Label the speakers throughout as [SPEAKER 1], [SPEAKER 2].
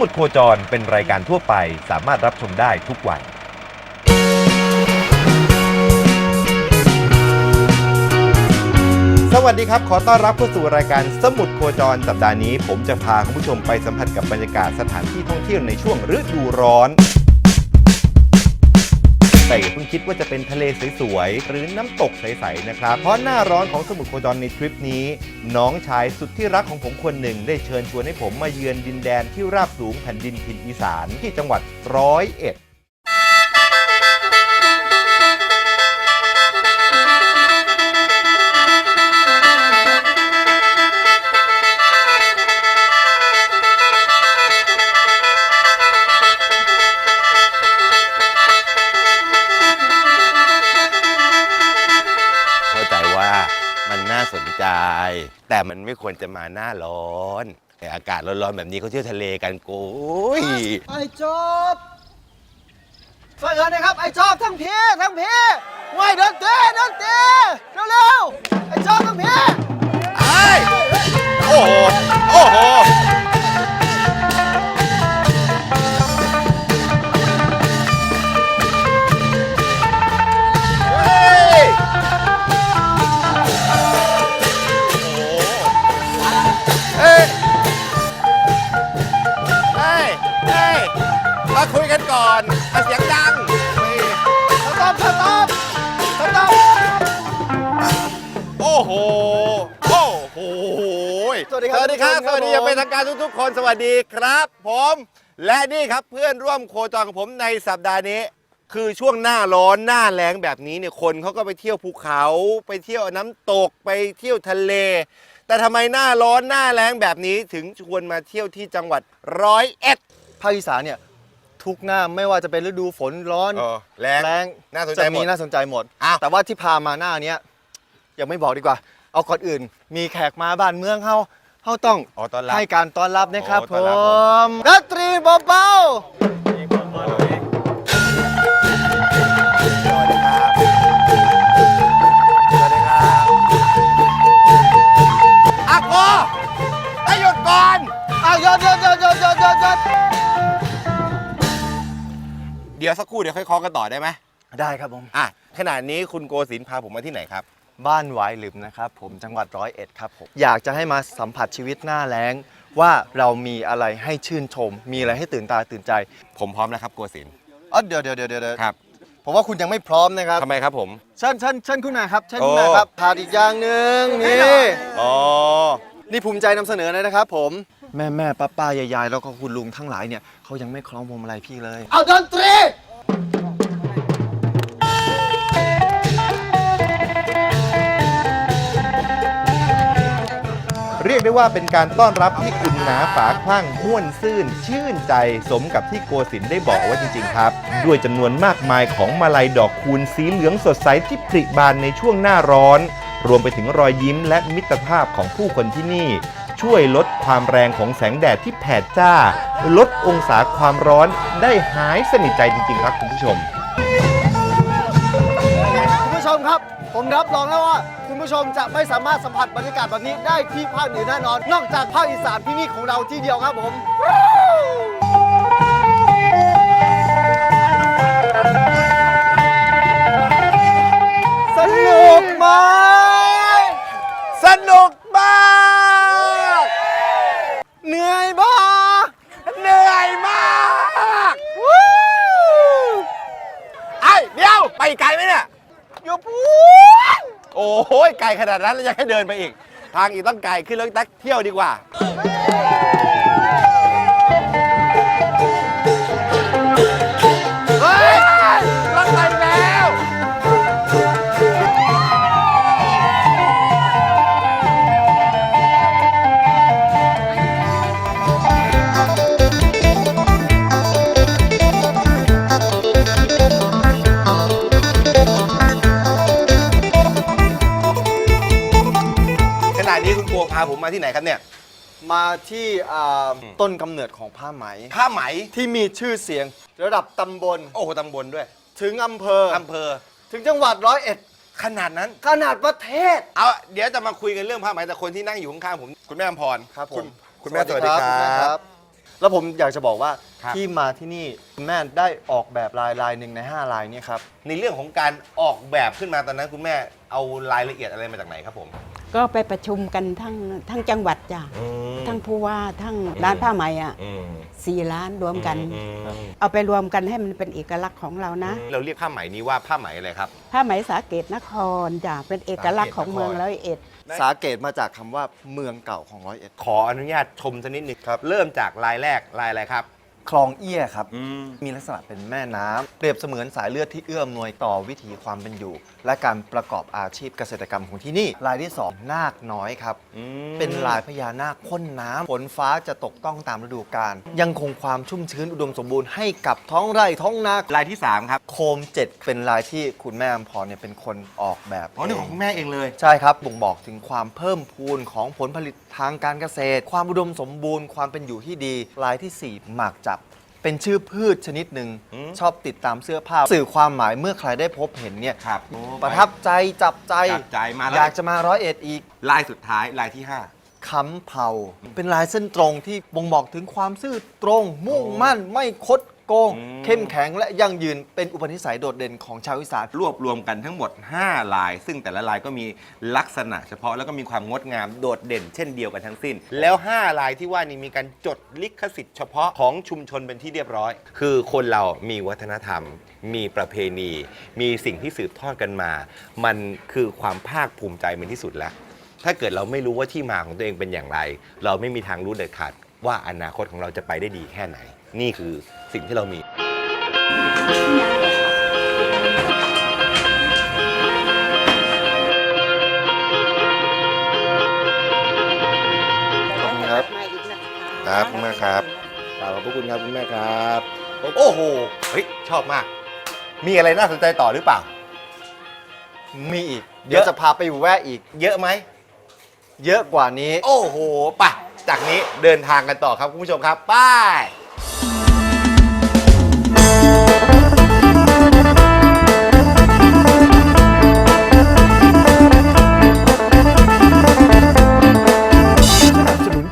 [SPEAKER 1] สมุดโคจรเป็นรายการทั่วไปสามารถรับชมได้ทุกวันสวัสดีครับ ขอต้อนรับเข้าสู่รายการสมุดโคจรสัปดาห์นี้ ผมจะพาคุณผู้ชมไปสัมผัสกับบรรยากาศสถานที่ท่องเที่ยวในช่วงฤดูร้อน อย่าเพิ่งคิดว่าจะเป็นทะเลสวยๆหรือน้ำตกใสๆนะครับ เพราะหน้าร้อนของสมุทรโคจรในทริปนี้ น้องชายสุดที่รักของผมคนหนึ่ง ได้เชิญชวนให้ผมมาเยือนดินแดนที่ราบสูงแผ่นดินถิ่นอีสานที่จังหวัดร้อยเอ็ด แต่มันไม่ควรจะมาหน้าร้อนแต่อากาศร้อนๆแบบนี้เขาเที่ยวทะเลกันโก้ย
[SPEAKER 2] ไอ้จอบช่วยกันนะครับไอ้จอบทั้งพี่ทั้งพี่ว่ายเดินเต้เดินเต้เร็วๆไอ้จอบทั้งพี่
[SPEAKER 1] ไอ้โอ้โหโอ้โห ส
[SPEAKER 2] วัสดีครับ
[SPEAKER 1] สวัสดีครับ
[SPEAKER 2] ทุกคนครับ
[SPEAKER 1] สวัสดีอย่าง
[SPEAKER 2] ผม
[SPEAKER 1] เป็นทางการทุกๆ คนสวัสดีครับ ผม และนี่ครับเพื่อนร่วมโคจรของผมในสัปดาห์นี้ คือช่วงหน้าร้อนหน้าแรงแบบนี้เนี่ยคนเขาก็ไปเที่ยวภูเขา ไปเที่ยวน้ำตกไปเที่ยวทะเล แต่ทำไมหน้าร้อนหน้าแรงแบบนี้ถึงชวนมาเที่ยวที่จังหวัดร้อยเอ็ด
[SPEAKER 2] ภาคอีสานเนี่ยทุกหน้าไม่ว่าจะเป็นฤดูฝนร้อน
[SPEAKER 1] เออแรง
[SPEAKER 2] แรง
[SPEAKER 1] น่าสนใจ
[SPEAKER 2] จะ
[SPEAKER 1] หม
[SPEAKER 2] มี
[SPEAKER 1] ด
[SPEAKER 2] น่าสนใจหมด
[SPEAKER 1] อ้าว
[SPEAKER 2] แต่ว่าที่พามาหน้าเนี้ยยังไม่บอกดีกว่า เอาก่อนอื่น มีแขกมาบ้านเมืองเขาเขาต้อง
[SPEAKER 1] อ๋อตอนรับ
[SPEAKER 2] ให้การต้อนรับนะครับ
[SPEAKER 1] โอ้
[SPEAKER 2] ผ
[SPEAKER 1] ต้อนรับผม
[SPEAKER 2] มดนตรีเบาๆ
[SPEAKER 1] สวัสดีครับ สวัสดีครับอะโกให้หยุดก่อน
[SPEAKER 2] อ้าวยอดยอดยอดยอดยอดยอดยอด
[SPEAKER 1] เดี๋ยวสักครู่เดี๋ยวค่อยเคาะกันต่อได้ไหม
[SPEAKER 2] ได้ครับผม
[SPEAKER 1] อะขณะนี้คุณโกศินทร์พาผมมาที่ไหนครับ
[SPEAKER 2] บ้านหวายหลืมนะครับผมจังหวัดร้อยเอ็ดครับผมอยากจะให้มาสัมผัสชีวิตหน้าแล้ง ว่าเรามีอะไรให้ชื่นชม มีอะไรให้ตื่นตาตื่นใจ
[SPEAKER 1] ผมพร้อมแล้วครับโกศินทร์
[SPEAKER 2] อ๋อเดี๋ยวเดี๋ยวเดี๋ยวเดี๋ยว
[SPEAKER 1] ครับ
[SPEAKER 2] ผมว่าคุณยังไม่พร้อมนะครับ
[SPEAKER 1] ทำไมครับผม
[SPEAKER 2] เชิญเชิญเชิญคุณนายครับเชิญ
[SPEAKER 1] โอ้
[SPEAKER 2] คุณนายครับขาดอีกอย่างหนึ่งนี่
[SPEAKER 1] อ๋อ
[SPEAKER 2] นี่ภูมิใจนำเสนอเลยนะครับผมแม่แม่ป้าป้ายายๆแล้วก็คุณลุงทั้งหลายเนี่ยเขายังไม่คล้องพวงมาลัยพี่เลย เอาดนตรี
[SPEAKER 1] ยกได้ว่าเป็นการต้อนรับที่อุ่นหนาฝาคลั่งม่วนซื่น ชื่นใจสมกับที่โกศินทร์ได้บอกไว้จริง ๆ ครับ ด้วยจำนวนมากมายของมาลัยดอกคูณสีเหลืองสดใสที่ผลิบานในช่วงหน้าร้อน รวมไปถึงรอยยิ้มและมิตรภาพของผู้คนที่นี่ ช่วยลดความแรงของแสงแดดที่แผดจ้า ลดองศาความร้อนได้หายสนิทใจจริง ๆ ครับคุณผู้ชม
[SPEAKER 2] คุณผู้ชมครับ ผมรับรองแล้วว่า ผู้ชมจะไม่สามารถสัมผัสบรรยากาศแบบนี้ได้ที่ภาคเหนือแน่นอน นอกจากภาคอีสานที่นี่ของเราที่เดียวครับผม สนุกมา
[SPEAKER 1] ก
[SPEAKER 2] เหนื่อยบ้า
[SPEAKER 1] เหนื่อยมาก ไอ้เดี๋ยว ไปไกลไหมเนี่ย
[SPEAKER 2] อยู่พูน
[SPEAKER 1] โอ้โหไกลขนาดนั้นแล้วยังให้เดินไปอีก ทางอีกต้องไกลขึ้นรถแท็กเที่ยวดีกว่า มมาที่ไหนครับเนี่ย
[SPEAKER 2] มาที่อ่าต้นกำเนิดของผ้าไหม
[SPEAKER 1] ผ้าไหม
[SPEAKER 2] ที่มีชื่อเสียงระดับตำบล
[SPEAKER 1] โอ้โหตำบลด้วย
[SPEAKER 2] ถึงอำเภอ
[SPEAKER 1] อำเภอ
[SPEAKER 2] ถึงจังหวัดร้อยเอ็ด
[SPEAKER 1] ขนาดนั้น
[SPEAKER 2] ขนาดประเทศ
[SPEAKER 1] เอาเดี๋ยวจะมาคุยกันเรื่องผ้าไหมแต่คนที่นั่งอยู่ข้างๆผม คุณแม่อมพร
[SPEAKER 2] ครับผม
[SPEAKER 1] คุณคุณแม่สวัสดีค
[SPEAKER 2] ณแม่
[SPEAKER 1] รับ
[SPEAKER 2] แล้วผมอยากจะบอกว่า
[SPEAKER 1] ครับ
[SPEAKER 2] ที่มาที่นี่คุณแม่ได้ออกแบบลายลายหนึ่งใน 5 ลายเนี่ยครับ
[SPEAKER 1] ในเรื่องของการออกแบบขึ้นมาตอนนั้นคุณแม่เอารายละเอียดอะไรมาจากไหนครับผม
[SPEAKER 3] ก็ไปประชุมกันทั้งทั้งจังหวัดจ้ะทั้งผู้ว่าทั้งร้านผ้าไหมอะ
[SPEAKER 1] อืม
[SPEAKER 3] สี่ร้านรวมกัน
[SPEAKER 1] อืม
[SPEAKER 3] เอาไปรวมกันให้มันเป็นเอกลักษณ์ของเรานะ
[SPEAKER 1] เราเรียกผ้าไหมนี้ว่าผ้าไหมอะไรครับ
[SPEAKER 3] ผ้าไหมสาเกตนครจ้ะเป็นเอกลักษณ์ของเมืองร้อยเอ็ด
[SPEAKER 2] สาเกตมาจากคำว่าเมืองเก่าของร้อยเอ็ด
[SPEAKER 1] ขออนุญาตชมสักนิดหนึงครับ เริ่มจากลายแรกลายอะไรครับ
[SPEAKER 2] คลองเอี้ยครับมีลักษณะเป็นแม่น้ำเปรียบเสมือนสายเลือดที่เอื้อมหน่วยต่อวิถีความเป็นอยู่ และการประกอบอาชีพเกษตรกรรมของที่นี่ลายที่สองนาคน้อยครับเป็นลายพญานาคพ่นน้ำฝนฟ้าจะตกต้องตามฤดูกาลยังคงความชุ่มชื้นอุดมสมบูรณ์ให้กับท้องไร่ท้องนา
[SPEAKER 1] ลายที่ 3 ครับ
[SPEAKER 2] โคมเจ็ดเป็นลายที่คุณแม่อมพรเนี่ยเป็นคนออกแบบ
[SPEAKER 1] อ๋อนี่ของคุณแม่เองเลย
[SPEAKER 2] ใช่ครับบ่งบอกถึงความเพิ่มพูนของผลผลิต ทางการเกษตร ความอุดมสมบูรณ์ความเป็นอยู่ที่ดีลายที่ 4 หมากจับ เป็นชื่อพืชชนิดหนึ่ง
[SPEAKER 1] อืม
[SPEAKER 2] ชอบติดตามเสื้อผ้า สื่อความหมายเมื่อใครได้พบเห็นเนี่ย
[SPEAKER 1] ครับ
[SPEAKER 2] ประทับใจจับใจ
[SPEAKER 1] จับใจมาแล้ว
[SPEAKER 2] อยากจะมาร้อยเอ็ดอีก
[SPEAKER 1] ลายสุดท้ายลายที่
[SPEAKER 2] ค้ำเผาเป็นลายเส้นตรงที่บ่งบอกถึงความซื่อตรง มุ่งมั่นไม่คด โกง
[SPEAKER 1] อืม
[SPEAKER 2] เข้มแข็งและยั่งยืนเป็นอุปนิสัยโดดเด่นของชาวอีสาน
[SPEAKER 1] 5รวบรวมกันทั้งหมด 5 ลาย ซึ่งแต่ละลายก็มีลักษณะเฉพาะแล้วก็มีความงดงามโดดเด่นเช่นเดียวกันทั้งสิ้น แล้ว 5 ลายที่ว่านี้มีการจดลิขสิทธิ์เฉพาะของชุมชนเป็นที่เรียบร้อย คือคนเรามีวัฒนธรรม มีประเพณี มีสิ่งที่สืบทอดกันมา มันคือความภาคภูมิใจเป็นที่สุดแล้ว ถ้าเกิดเราไม่รู้ว่าที่มาของตัวเองเป็นอย่างไร เราไม่มีทางรู้เด็ดขาดว่าอนาคตของเราจะไปได้ดีแค่ไหน นี่คือสิ่งที่เรามี
[SPEAKER 2] ขอบคุณครับ
[SPEAKER 1] ครับคุณแม่ครับขอบพระคุณครับคุณแม่ครับ โอ้โห เฮ้ย ชอบมาก มีอะไรน่าสนใจต่อหรือเปล่า
[SPEAKER 2] มีอีก เดี๋ยวจะพาไปแวะอีก
[SPEAKER 1] เยอะไหม
[SPEAKER 2] เยอะกว่านี้
[SPEAKER 1] โอ้โห ไปะจากนี้เดินทางกันต่อครับคุณผู้ชมครับ ไป้าย
[SPEAKER 4] สนับสนุน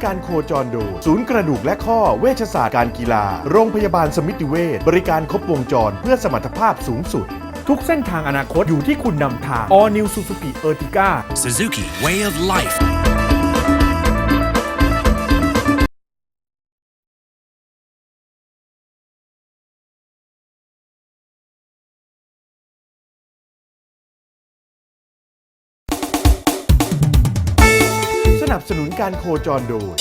[SPEAKER 4] การโคจรโดยศูนย์กระดูกและข้อเวชศาสตร์การกีฬา โรงพยาบาลสมิติเวชบริการครบวงจรเพื่อสมรรถภาพสูงสุด
[SPEAKER 5] ทุกเส้นทางอนาคตอยู่ที่คุณนำทาง All New Suzuki Ertiga
[SPEAKER 6] Suzuki Way of Life.
[SPEAKER 4] สนับสนุนการโคจรโดย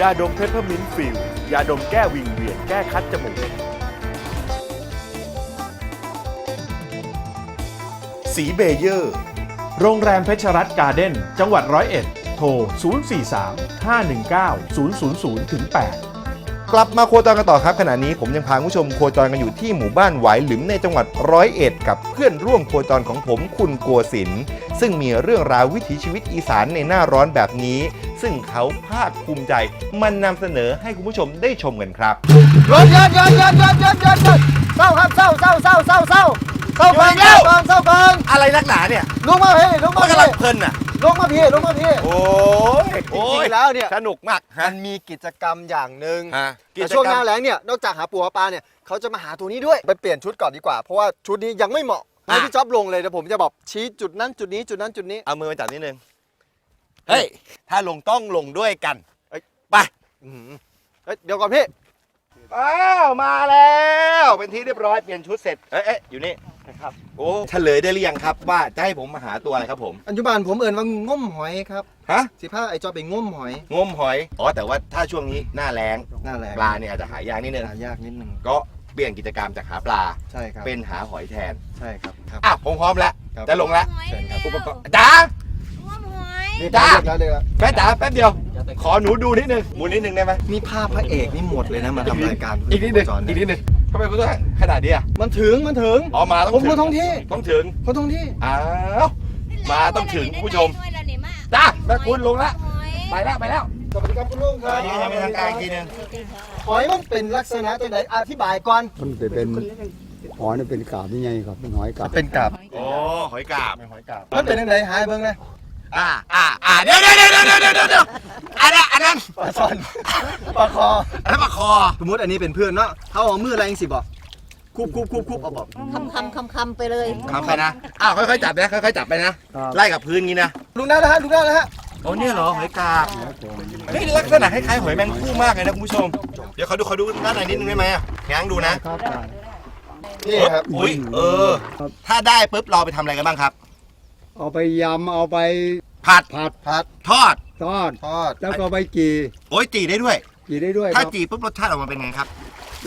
[SPEAKER 4] ยาดมเพปเปอร์มินต์ฟิลยาดมแก้วิงเวียน แก้คัดจมูก สีเบเยอร์
[SPEAKER 5] โรงแรมเพชรรัตน์การ์เด้น จังหวัดร้อยเอ็ด โทร 043 519 000ถึง8
[SPEAKER 1] กลับมาโคจรกันต่อครับขณะนี้ผมยังพาคุณผู้ชมโคจรกันอยู่ที่หมู่บ้านหวายหลุมในจังหวัดร้อยเอ็ดกับเพื่อนร่วมโคจรของผมคุณโกศินทร์ซึ่งมีเรื่องราววิถีชีวิตอีสานในหน้าร้อนแบบนี้ ซึ่งเขาภาคภูมิใจมันนำเสนอให้คุณผู้ชมได้ชมกันครับ
[SPEAKER 2] หยุดหยุดหยุดหยุดหยุดหยุดหยุดหยุดเศร้าครับเศร้าเศร้าเศร้าเศร้าเศร้า เศร้าก่อน
[SPEAKER 1] หยุดอีกแล้ว
[SPEAKER 2] เศร้าก่อนเศร้าก่อน
[SPEAKER 1] อะไรนักหนาเนี่ย
[SPEAKER 2] ลุกมาพี่ลุกมา
[SPEAKER 1] มัน
[SPEAKER 2] พี่
[SPEAKER 1] กำลังเพลินอะ
[SPEAKER 2] ลุกมาพี่ลุกมาพี่
[SPEAKER 1] โอ้ยโอ้ย
[SPEAKER 2] จริงๆแล้วเนี่ย
[SPEAKER 1] สนุกมาก
[SPEAKER 2] มั
[SPEAKER 1] ฮะ
[SPEAKER 2] นมีกิจกรรมอย่างหนึ่ง
[SPEAKER 1] ฮะ
[SPEAKER 2] แต่ช่วงหน้าแล้งเนี่ยนอกจากหาปูหาปลาเนี่ยเขาจะมาหาตัวนี้ด้วยไปเปลี่ยนชุดก่อนดีกว่า เพราะว่าชุดนี้ยังไม่เหมาะให้พี่จ๊อบลงเลยเดี๋ยวผมจะบอกชี้จุดนั้นจุดนี้จุดนั้นจุดนี้
[SPEAKER 1] เอามือมาจับนิดนึง เฮ้ย ถ้าลงต้องลงด้วยกัน
[SPEAKER 2] เอ้ย
[SPEAKER 1] ไป
[SPEAKER 2] อื้อหือเฮ้ยเดี๋ยวก่อนพี่
[SPEAKER 1] อ้าวมาแล้ว เป็นที่เรียบร้อยเปลี่ยนชุดเสร็จเอ๊ะเอ๊ะอยู่นี่
[SPEAKER 2] ครับ
[SPEAKER 1] โอ้เฉลยได้หรือยังครับ ว่าจะให้ผมมาหาตัวอะไรครับผม
[SPEAKER 2] อันจุบันผมเอิ่นว่าง่มหอยครับ
[SPEAKER 1] ฮะ
[SPEAKER 2] สิผ้าไอ้จอบไปง่มหอย
[SPEAKER 1] งมหอยอ๋อแต่ว่าถ้าช่วงนี้หน้าแล้ง
[SPEAKER 2] หน่าแหละ
[SPEAKER 1] ปลาเนี่ยอาจจะหายากนิดนึง
[SPEAKER 2] หายากนิดนึง
[SPEAKER 1] ก็เปลี่ยนกิจกรรมจากหาปลา
[SPEAKER 2] ใช่ครับ
[SPEAKER 1] เป็นหาหอยแทน
[SPEAKER 2] ใช่ครับครับ
[SPEAKER 1] อะผมพร้อมแล้ว
[SPEAKER 2] ครับ
[SPEAKER 1] จะลงแล้ว
[SPEAKER 2] เชิญครับ
[SPEAKER 1] อุปกรณ์จ้า
[SPEAKER 2] นี่
[SPEAKER 1] จ้า
[SPEAKER 2] เลือกแล้วเลือกแล้ว
[SPEAKER 1] แม่จ๋าแป๊บเดียว ขอหนูดูนิดนึงหมุนนิดนึงได้ไหม
[SPEAKER 2] นี่ภาพพระเอกนี่หมดเลยนะมาทำรายการ
[SPEAKER 1] อีกนิดนึง
[SPEAKER 2] จ
[SPEAKER 1] อีกนิดนึงทำไมคุณต้องขนาดนี้อะ
[SPEAKER 2] มันถึงมันถึง
[SPEAKER 1] อ๋อมาต้อง
[SPEAKER 2] ผม
[SPEAKER 1] ถึ
[SPEAKER 2] คนท้องที่
[SPEAKER 1] ต้องถึง
[SPEAKER 2] คนท้องที่
[SPEAKER 1] อ้าวมาต้องถึงคุณผู้ชมจ้าแม่คุณลงแล้วไปแล้วไปแล้ว
[SPEAKER 2] สวัสดีครับคุณลุงค
[SPEAKER 1] ส
[SPEAKER 2] รับ
[SPEAKER 1] วัสดีครับเป็นทางการอีกทีหนึง
[SPEAKER 2] หอยมันเป็นลักษณะตัวไหนอธิบายก่อน
[SPEAKER 7] มันจะเป็นหอยนี่เป็นกาบยังไงครับเป็นหอยกาบ
[SPEAKER 2] เป็นกับ
[SPEAKER 1] โอ้หอยกาบ
[SPEAKER 2] หอยกับมันเป็นยังไงหายเบิ่งนะ
[SPEAKER 1] อ่าอ่าอ่าเดี๋ยวเดี๋ยวเดี๋ยวเดี๋ยวเดี๋ยวเดี๋ยวอันนั้นอันนั้น
[SPEAKER 2] ปลาซ่อนปปลาคอ
[SPEAKER 1] อันนั้นปลาคอ
[SPEAKER 2] สมมติอันนี้เป็นเพื่อนเนาะเขาเอามืออะไรสิบอกคุบคุบคุบคุบเอาบอก
[SPEAKER 8] คำคำคำคำไปเลย
[SPEAKER 1] ทำไปนะอ้าวค่อยๆจับนะค่อยๆจับไปนะไล่กับพื้นงี้นะ
[SPEAKER 2] ลุงได้แล้วฮะลุงได้แล้วฮะ
[SPEAKER 1] โอ้เนี่ยเหรอหอยกาบนี่ลักษณะคล้ายๆหอยแมงคู่มากเลยนะคุณผู้ชมเดี๋ยวเขาดูเขาดูด้านในนิดนึงได้ไหมอะง้างดูนะ
[SPEAKER 7] ครับได้
[SPEAKER 2] นี่ครับ
[SPEAKER 1] อุ้ยเออ ถ้าได้ปุ๊บเราไปทำอะไรกันบ้างครับ
[SPEAKER 7] เอาไปยำเอาไป
[SPEAKER 1] ผัด
[SPEAKER 7] ผัด
[SPEAKER 2] ผัด
[SPEAKER 1] ทอด
[SPEAKER 7] ทอด
[SPEAKER 2] ทอด
[SPEAKER 7] แล้วก็ไปจี
[SPEAKER 1] โอ้ยจีได้ด้วย
[SPEAKER 7] จีได้ด้วยค
[SPEAKER 1] ถ้า
[SPEAKER 7] รับ
[SPEAKER 1] จีปุ๊บรสชาติออกมาเป็นไงครับ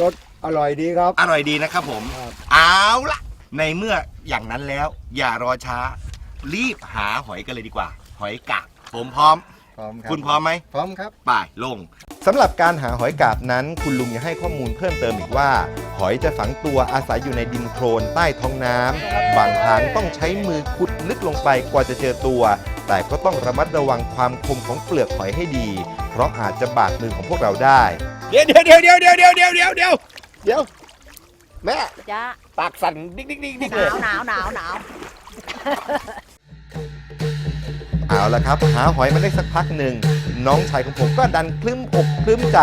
[SPEAKER 7] รสอร่อยดีครับ
[SPEAKER 1] อร่อยดีนะครับผม
[SPEAKER 7] ครับ
[SPEAKER 1] เอาละในเมื่ออย่างนั้นแล้ว อย่ารอช้า รีบหาหอยกันเลยดีกว่า หอยกาบผมพร้อม
[SPEAKER 2] พร้อมครับ
[SPEAKER 1] คุณพร้อมไหม
[SPEAKER 2] พร้อมครับ
[SPEAKER 1] ป่ายลง สำหรับการหาหอยกาบนั้น คุณลุงยังให้ข้อมูลเพิ่มเติมอีกว่า หอยจะฝังตัวอาศัยอยู่ในดินโคลนใต้ท้องน้ำบางครั้งต้องใช้มือขุดลึกลงไปกว่าจะเจอตัว แต่ก็ต้องระมัดระวังความคมของเปลือกหอยให้ดี เพราะอาจจะบาดมือของพวกเราได้ เดี๋ยวเดี๋ยวเดี๋ยวเดี๋ยวเดี๋ยวเดี๋ยวเดี๋ยวเดี๋ยวเดี๋ยวเดี๋ยวแม่
[SPEAKER 8] จ้า
[SPEAKER 1] ปากสั่นดิ๊กดิ๊กดิ๊กดิ๊ก
[SPEAKER 8] ห
[SPEAKER 1] เลย
[SPEAKER 8] นาวหนาวหนาวหนาว
[SPEAKER 1] เอาละครับ หาหอยมาได้สักพักหนึ่ง น้องชายของผมก็ดันคลึ้มอกคลึ้มใจ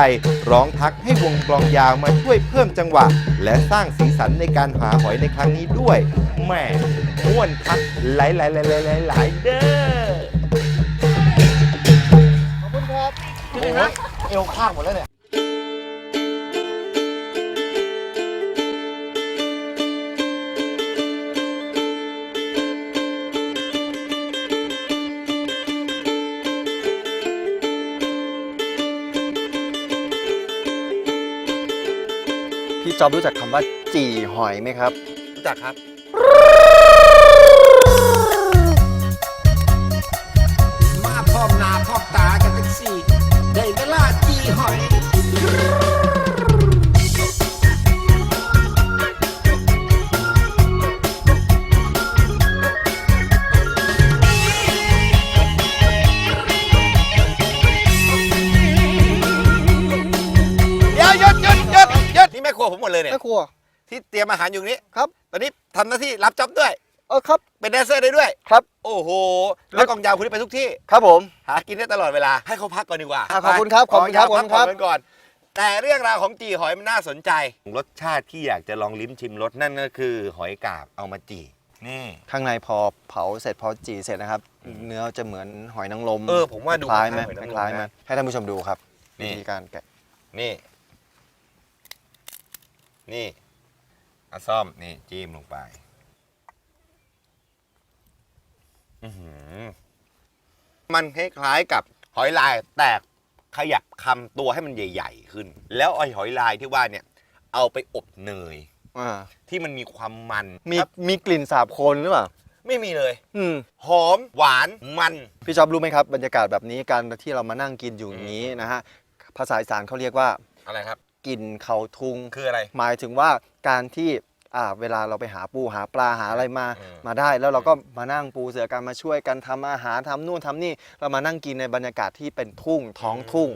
[SPEAKER 1] ร้องทักให้วงกลองยาวมาช่วยเพิ่มจังหวะ และสร้างสีสันในการหาหอยในครั้งนี้ด้วยแหม่ม่วนคักหลายหลายหลายหลายหลายหลายเด้อ
[SPEAKER 2] ขอบคุณครับ
[SPEAKER 1] โอ้ยเอวข้างหมดแล้วเนี่ย
[SPEAKER 2] จอบรู้จักคำว่าจี่หอยไหมครับ
[SPEAKER 1] รู้จักครับ
[SPEAKER 6] เลย
[SPEAKER 1] เนี่ย
[SPEAKER 2] แม่ครัว
[SPEAKER 1] ที่เตรียมอาหารอยู่นี้
[SPEAKER 2] ครับ
[SPEAKER 1] ตอนนี้ทำหน้าที่รับจ็อบด้วย
[SPEAKER 2] เออครับ
[SPEAKER 1] เป็นแดนเซอร์ได้ด้วย
[SPEAKER 2] ครับ
[SPEAKER 1] โอ้โหแล้วกองยาวคุณได้ไปทุกที่
[SPEAKER 2] ครับผม
[SPEAKER 1] หากินได้ตลอดเวลาให้เขาพักก่อนดีกว่า
[SPEAKER 2] อะขอบคุณครับขอบคุณครับ
[SPEAKER 1] ขอ
[SPEAKER 2] ขอบคุณครับ
[SPEAKER 1] พักผ่อนกันก่อน แต่เรื่องราวของจีหอยมันน่าสนใจ รสชาติที่อยากจะลองลิ้มชิมรสนั่นก็คือ หอยกาบเอามาจีนี่
[SPEAKER 2] ข้างในพอเผาเสร็จพอจี่เสร็จนะครับ เนื้อจะเหมือนหอยนางรม
[SPEAKER 1] เออผมว่าดู
[SPEAKER 2] คล้ายไหม
[SPEAKER 1] คล้ายหอยนางรม
[SPEAKER 2] คล้ายไหม
[SPEAKER 1] นะ
[SPEAKER 2] ให้ท่านผู้ชมดูครับ
[SPEAKER 1] นี่
[SPEAKER 2] วิธีการแกะ
[SPEAKER 1] นี่ นี่เอาซ่อมนี่จิ้มลงไป อื้อหือ มันคล้ายๆกับหอยลายแต่ขยับคำตัวให้มันใหญ่ ๆ ขึ้น แล้วไอ้หอยลายที่ว่าเนี่ย เอาไปอบเนย
[SPEAKER 2] อ่า
[SPEAKER 1] ที่มันมีความมัน
[SPEAKER 2] มี
[SPEAKER 1] ครับ
[SPEAKER 2] มีกลิ่นสาบโคลนหรือเปล่า
[SPEAKER 1] ไม่มีเลย
[SPEAKER 2] อืม
[SPEAKER 1] หอมหวานมัน
[SPEAKER 2] พี่จอบรู้ไหมครับ บรรยากาศแบบนี้การที่เรามานั่งกินอยู่อย่างนี้นะฮะภาษาอีสานเขาเรียกว่า
[SPEAKER 1] อะไรครับ
[SPEAKER 2] กินเขาทุง
[SPEAKER 1] คืออะไร
[SPEAKER 2] หมายถึงว่าการที่อ่าเวลาเราไปหาปูหาปลาหาอะไรมา
[SPEAKER 1] อืม
[SPEAKER 2] มาได้ แล้วเราก็มานั่งปูเสือกันมาช่วยกันทำอาหารทำนู่นทำนี่ เรามานั่งกินในบรรยากาศที่เป็นทุ่งท้องทุ่ง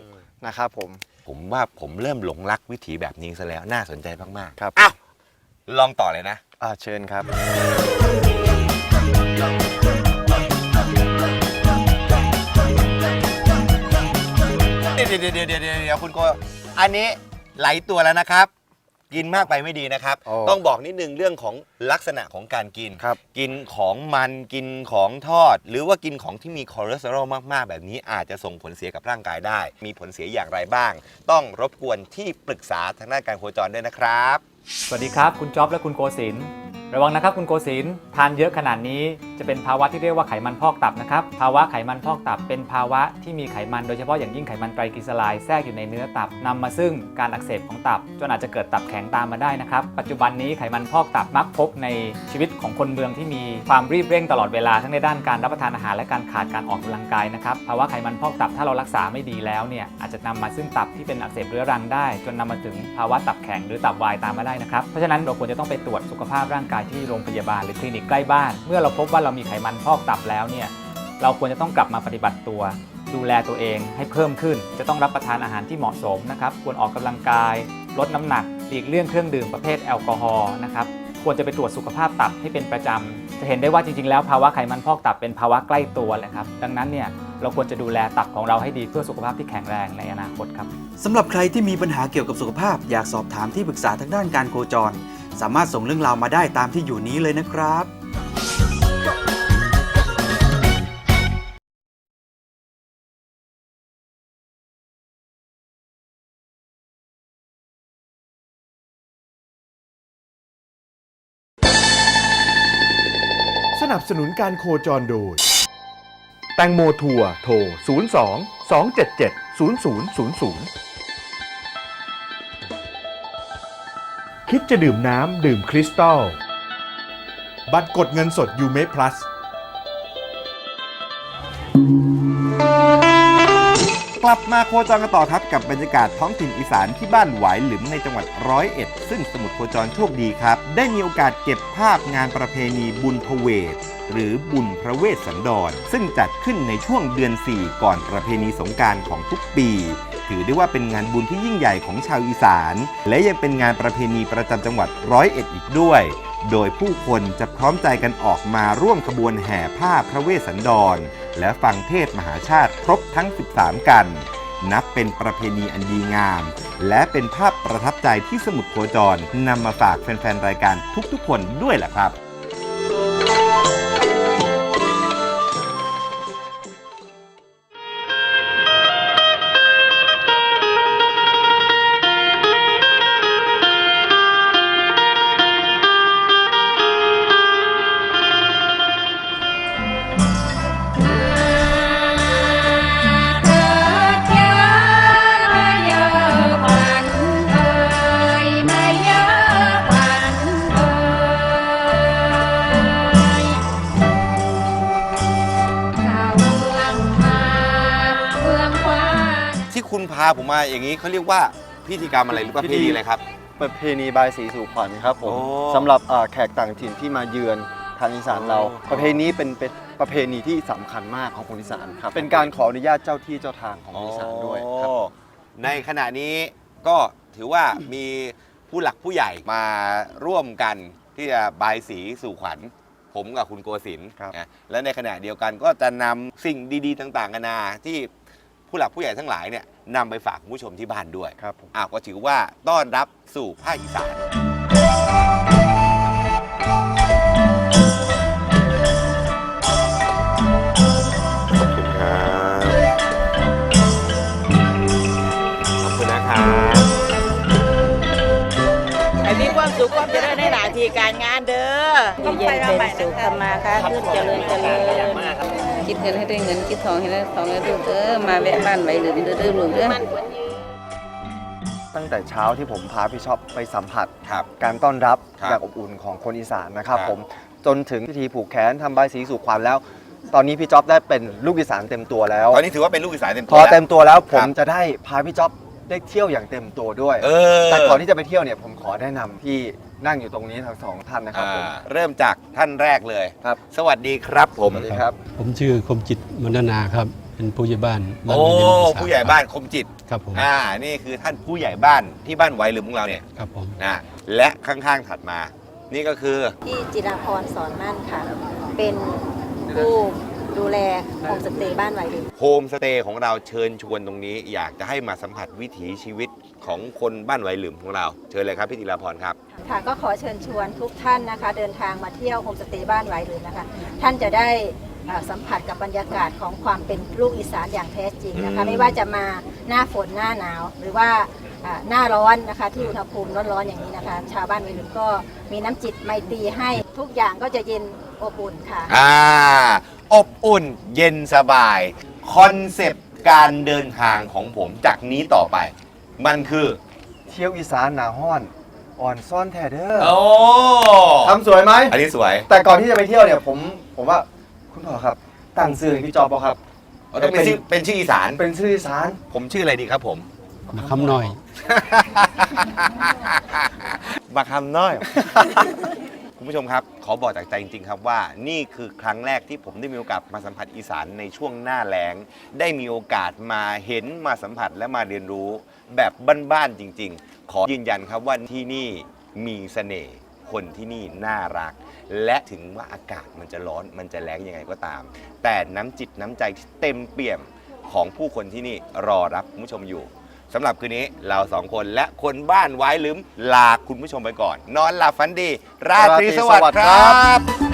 [SPEAKER 2] นะครับผม
[SPEAKER 1] ผมว่าผมเริ่มหลงรักวิถีแบบนี้ซะแล้วน่าสนใจมากๆ
[SPEAKER 2] ครับ
[SPEAKER 1] อ้าวลองต่อเลยนะ
[SPEAKER 2] อ่าเชิญครับ
[SPEAKER 1] เดี๋ยวเดี๋ยวเดี๋ยวเดี๋ยวเดี๋ยวคุณโกอันนี้ไหลตัวแล้วนะครับ กินมากไปไม่ดีนะครับ
[SPEAKER 2] โอ้
[SPEAKER 1] ต้องบอกนิดนึงเรื่องของลักษณะของการกิน
[SPEAKER 2] ครับ
[SPEAKER 1] กินของมันกินของทอด หรือว่ากินของที่มีคอเลสเตอรอลมากๆ แบบนี้อาจจะส่งผลเสียกับร่างกายได้ มีผลเสียอย่างไรบ้าง ต้องรบกวนที่ปรึกษาทางด้านการโคจรด้วยนะครับ
[SPEAKER 9] สวัสดีครับ คุณจ๊อบและคุณโกศินทร์ ระวังนะครับคุณโกศินทร์ทานเยอะขนาดนี้จะเป็นภาวะที่เรียกว่าไขมันพอกตับนะครับ ภาวะไขมันพอกตับเป็นภาวะที่มีไขมันโดยเฉพาะอย่างยิ่งไขมันไตรกลีเซอไรด์แทรกอยู่ในเนื้อตับนำมาซึ่งการอักเสบของตับ จนอาจจะเกิดตับแข็งตามมาได้นะครับ ปัจจุบันนี้ไขมันพอกตับมักพบในชีวิตของคนเมืองที่มีความรีบเร่งตลอดเวลาทั้งในด้านการรับประทานอาหารและการขาดการออกกำลังกายนะครับภาวะไขมันพอกตับถ้าเรารักษาไม่ดีแล้วเนี่ยอาจจะนำมาซึ่งตับที่เป็นอักเสบเรื้อรังได้ จนนำมาถึงภาวะตับแข็งหรือตับวายตามมาได้นะครับเพราะฉะนั้นเราควรจะต้องไปตรวจสุขภาพร่างกายที่โรงพยาบาลหรือคลินิกใกล้บ้าน เมื่อเราพบว่าเรามีไขมันพอกตับแล้วเนี่ยเราควรจะต้องกลับมาปฏิบัติตัว ดูแลตัวเองให้เพิ่มขึ้น จะต้องรับประทานอาหารที่เหมาะสมนะครับควรออกกำลังกาย ลดน้ำหนักหลีกเลี่ยงเครื่องดื่มประเภทแอลกอฮอล์นะครับควรจะไปตรวจสุขภาพตับให้เป็นประจำ จะเห็นได้ว่าจริงๆ แล้วภาวะไขมันพอกตับเป็นภาวะใกล้ตัวแหละครับ ดังนั้นเนี่ยเราควรจะดูแลตับของเราให้ดีเพื่อสุขภาพที่แข็งแรงในอนาคตครับ
[SPEAKER 10] สำหรับใครที่มีปัญหาเกี่ยวกับสุขภาพ อยากสอบถามที่ปรึกษาทางด้านการโคจร สามารถส่งเรื่องราวมาได้ตามที่อยู่นี้เลยนะครับ
[SPEAKER 4] สนับสนุนการโคจรโดย แตงโมทัวร์โทร 02 277 0000 คิดจะดื่มน้ำดื่มคริสตัล บัตรกดเงินสดยูเม Plus
[SPEAKER 1] กลับมาโคจรกันต่อครับกับบรรยากาศท้องถิ่นอีสานที่บ้านหวายหลุมในจังหวัดร้อยเอ็ด ซึ่งสมุดโคจรโชคดีครับ ได้มีโอกาสเก็บภาพงานประเพณีบุญพเวทหรือบุญพระเวสสันดร ซึ่งจัดขึ้นในช่วงเดือน 4 ก่อนประเพณีสงการของทุกปี ถือได้ว่าเป็นงานบุญที่ยิ่งใหญ่ของชาวอีสาน และยังเป็นงานประเพณีประจำจังหวัดร้อยเอ็ดอีกด้วย โดยผู้คนจะพร้อมใจกันออกมาร่วมขบวนแห่ผ้าพระเวสสันดร และฟังเทศมหาชาติครบทั้ง 13 กัน นับเป็นประเพณีอันดีงาม และเป็นภาพประทับใจที่สมุดโคจรนำมาฝากแฟนๆรายการทุกๆคนด้วยแหละครับาผมมาอย่างนี้เขาเรียกว่าพิธีกรรมอะไรหรือประเพณีอะไรครับ
[SPEAKER 2] ประเพณีบายสีสู่ขวัญครับผม
[SPEAKER 1] โอ้
[SPEAKER 2] สำหรับเอ่อแขกต่างถิ่นที่มาเยือนทางอีสานเรา
[SPEAKER 1] โอ้
[SPEAKER 2] ประเพณีนี้เป็นเป็นประเพณีที่สำคัญมากของคนอีสานครับเป็นการขออนุญาตเจ้าที่เจ้าทางของอีสานด้วยครับ
[SPEAKER 1] โอ้ในขณะนี้ก็ถือว่ามีผู้หลักผู้ใหญ่มาร่วมกันที่จะบายสีสู่ขวัญ ผมกับคุณโกศินทร์
[SPEAKER 2] ครับ
[SPEAKER 1] นะและในขณะเดียวกันก็จะนำสิ่งดี ๆ ต่างๆกันานาที่ผู้หลักผู้ใหญ่ทั้งหลายเนี่ย นำไปฝากคุณผู้ชมที่บ้านด้วย
[SPEAKER 2] ครับผม
[SPEAKER 1] อ้าวก็ถือว่าต้อนรับสู่ภาคอีสานขอบคุณครับขอบคุณนะครับ
[SPEAKER 3] ให้มีความสุขความเจริญในหน้าที่การงานเด้ออยู่เย็นเป็นสุขธรรมาค้าขึ้นเจริญเจริญ
[SPEAKER 8] คิดเงินให้ได้เงิน คิดทองให้ได้ทองให้ลูกเออมาแวะบ้านไหวหรือเด้อเด้อลูกเด้อ
[SPEAKER 2] ตั้งแต่เช้าที่ผมพาพี่ชอบไปสัมผัส
[SPEAKER 1] ครับ
[SPEAKER 2] การต้อนรับ
[SPEAKER 1] ครับ
[SPEAKER 2] อย่างอบอุ่นของคนอีสานนะครับ
[SPEAKER 1] ครับ
[SPEAKER 2] ผมจนถึงพิธีผูกแขนทำใบายสีสู่ขวัญแล้ว ตอนนี้พี่จ๊อบได้เป็นลูกอีสานเต็มตัวแล้ว
[SPEAKER 1] ตอนนี้ถือว่าเป็นลูกอีสานเต็ม
[SPEAKER 2] พ
[SPEAKER 1] ตัว
[SPEAKER 2] อ
[SPEAKER 1] แล้ว
[SPEAKER 2] เต็มตัวแล้วผม
[SPEAKER 1] ครับ
[SPEAKER 2] จะได้พาพี่จ๊อบ ได้เที่ยวอย่างเต็มตัวด้วย
[SPEAKER 1] เออ
[SPEAKER 2] แต่ก่อนที่จะไปเที่ยวเนี่ยผมขอแนะนำที่นั่งอยู่ตรงนี้ทั้งสองท่านนะครับผม
[SPEAKER 1] อ่าเริ่มจากท่านแรกเลย
[SPEAKER 2] ครับ
[SPEAKER 1] สวัสดีครับผม
[SPEAKER 2] สวัสดีครับ
[SPEAKER 11] ผมชื่อคมจิตมนนาครับ เป็นผู้ใหญ่บ้านบ้าน
[SPEAKER 1] โอ้
[SPEAKER 11] วิลเลียมส
[SPEAKER 1] ผู้ใหญ่บ้านคมจิต
[SPEAKER 11] ครับผม
[SPEAKER 1] อ่า นี่คือท่านผู้ใหญ่บ้านที่บ้านไวลืมของเราเนี่ย
[SPEAKER 11] ครับผม
[SPEAKER 1] นะและข้างๆถัดมา นี่ก็คือ
[SPEAKER 8] ที่จิราพรสอนมั่นค่ะ เป็นผู้ ดูแลโฮมสเตย์บ้านไหวหรือ
[SPEAKER 1] โฮมสเตย์ของเราเชิญชวนตรงนี้ อยากจะให้มาสัมผัสวิถีชีวิตของคนบ้านไวลืมของเราเชิญเลยครับพี่ธีรพรครับ
[SPEAKER 8] ค่ะก็ขอเชิญชวนทุกท่านนะคะ เดินทางมาเที่ยวโฮมสเตย์บ้านไหวหรือนะคะ ท่านจะได้อ่าสัมผัสกับบรรยากาศของความเป็นลูกอีสานอย่างแท้จริงนะคะ
[SPEAKER 1] อืม
[SPEAKER 8] ไม่ว่าจะมาหน้าฝนหน้าหนาว หรือว่าอ่าหน้าร้อนนะคะที่อุณหภูมิร้อนๆอย่างนี้นะคะ ชาวบ้านไหวหรือก็มีน้ำจิตไมตรีให้ทุกอย่างก็จะเย็นอบอุ่นค่ะ
[SPEAKER 1] อ่าอบอุ่นเย็นสบาย คอนเซปต์การเดินทางของผมจากนี้ต่อไป มันคือ
[SPEAKER 2] เที่ยวอีสานหนาห้อนอ่อนซ่อนแทเดอร์
[SPEAKER 1] โอ้
[SPEAKER 2] ทำสวยไหม
[SPEAKER 1] อันนี้สวย
[SPEAKER 2] แต่ก่อนที่จะไปเที่ยวเนี่ยผมผมว่าคุณพ่อครับตั้งชื่อให้พี่จอบป่ะครับ
[SPEAKER 1] อ๋อต้องเป็นชื่อเป็นชื่ออีสาน
[SPEAKER 2] เป็นชื่ออีสาน
[SPEAKER 1] ผมชื่ออะไรดีครับผม
[SPEAKER 11] มาคำน้อย
[SPEAKER 1] มาคำน้อย คุณผู้ชมครับ ขอบอกจากใจจริงๆครับว่านี่คือครั้งแรกที่ผมได้มีโอกาสมาสัมผัสอีสานในช่วงหน้าแล้ง ได้มีโอกาสมาเห็นมาสัมผัสและมาเรียนรู้แบบบ้านๆจริง ๆ ขอยืนยันครับว่าที่นี่มีเสน่ห์คนที่นี่น่ารัก และถึงว่าอากาศมันจะร้อนมันจะแรงยังไงก็ตาม แต่น้ำจิตน้ำใจที่เต็มเปี่ยมของผู้คนที่นี่รอรับคุณผู้ชมอยู่ สำหรับคืนนี้เราสองคนและคนบ้านไว้ลืมลาคุณผู้ชมไปก่อน นอนหลับฝันดี ราตรีสวัสดิ์ครับ